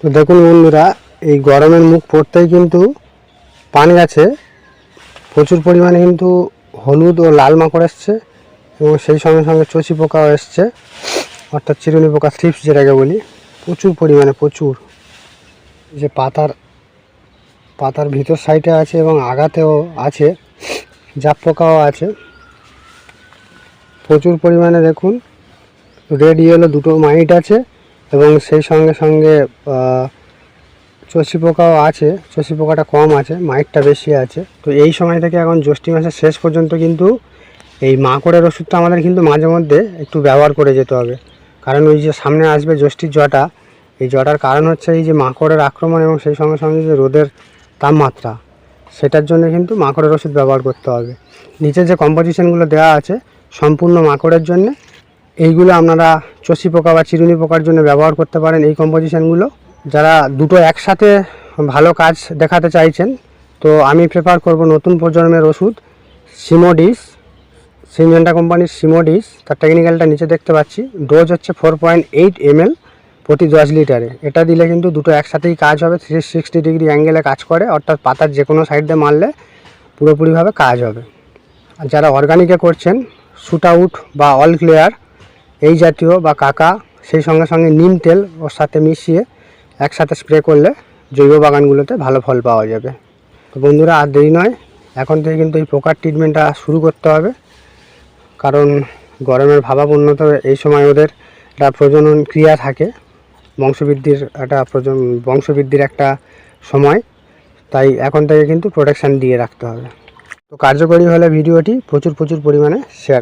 তো দেখুন বন্ধুরা, এই গরমের মুখ পড়তেই কিন্তু পান গাছে প্রচুর পরিমাণে কিন্তু হলুদ ও লাল মাকড় এসছে এবং সেই সঙ্গে সঙ্গে চষি পোকাও এসছে, অর্থাৎ চিরুনি পোকা, থ্রিপস যেটাকে বলি। প্রচুর পরিমাণে, প্রচুর। যে পাতার পাতার ভিতর সাইডে আছে এবং আগাতেও আছে, জাপ পোকাও আছে। প্রচুর পরিমাণে দেখুন, রেড, ইয়েলো দুটো মাইট আছে। এবং সেই সঙ্গে সঙ্গে চষি পোকাও আছে, চষি পোকাটা কম আছে, মাইটটা বেশি আছে। তো এই সময় থেকে এখন জ্যৈষ্ঠী মাসের শেষ পর্যন্ত কিন্তু এই মাকড়ের ওষুধটা আমাদের কিন্তু মাঝে মধ্যে একটু ব্যবহার করে যেতে হবে। কারণ ওই যে সামনে আসবে জ্যৈষ্ঠীর জটা, এই জটার কারণ হচ্ছে এই যে মাকড়ের আক্রমণ এবং সেই সঙ্গে সঙ্গে যে রোদের তাপমাত্রা, সেটার জন্য কিন্তু মাকড়ের ওষুধ ব্যবহার করতে হবে। নিচে যে কম্পোজিশনগুলো দেওয়া আছে, সম্পূর্ণ মাকড়ের জন্য এইগুলো আপনারা চষি পোকা বা চিরুনি পোকার জন্য ব্যবহার করতে পারেন এই কম্পোজিশানগুলো। যারা দুটো একসাথে ভালো কাজ দেখাতে চাইছেন, তো আমি প্রেফার করব নতুন প্রজন্মের ওষুধ সিমোডিস সিনজেন্টা কোম্পানির সিমোডিস তার টেকনিক্যালটা নিচে দেখতে পাচ্ছি। ডোজ হচ্ছে ফোর পয়েন্ট এইট প্রতি দশ লিটারে। এটা দিলে কিন্তু দুটো একসাথেই কাজ হবে থ্রি সিক্সটি ডিগ্রি অ্যাঙ্গেলে কাজ করে, অর্থাৎ পাতার যে কোনো সাইড দিয়ে মারলে পুরোপুরিভাবে কাজ হবে। আর যারা অর্গানিকে করছেন শুট আউট বা অল ক্লিয়ার এই জাতীয় বা কাকা সেই সঙ্গে সঙ্গে নিম তেল ওর সাথে মিশিয়ে একসাথে স্প্রে করলে জৈব বাগানগুলোতে ভালো ফল পাওয়া যাবে। তো বন্ধুরা, আর দেরি নয়, এখন থেকে কিন্তু এই পোকার ট্রিটমেন্টটা শুরু করতে হবে। কারণ গরমের ভাবাপূর্ণত এই সময় ওদের একটা প্রজনন ক্রিয়া থাকে। বংশবৃদ্ধির একটা প্রজন, বংশবৃদ্ধির একটা সময়। তাই এখন থেকে কিন্তু প্রোটেকশান দিয়ে রাখতে হবে। তো কার্যকরী হলে ভিডিওটি প্রচুর প্রচুর পরিমাণে শেয়ার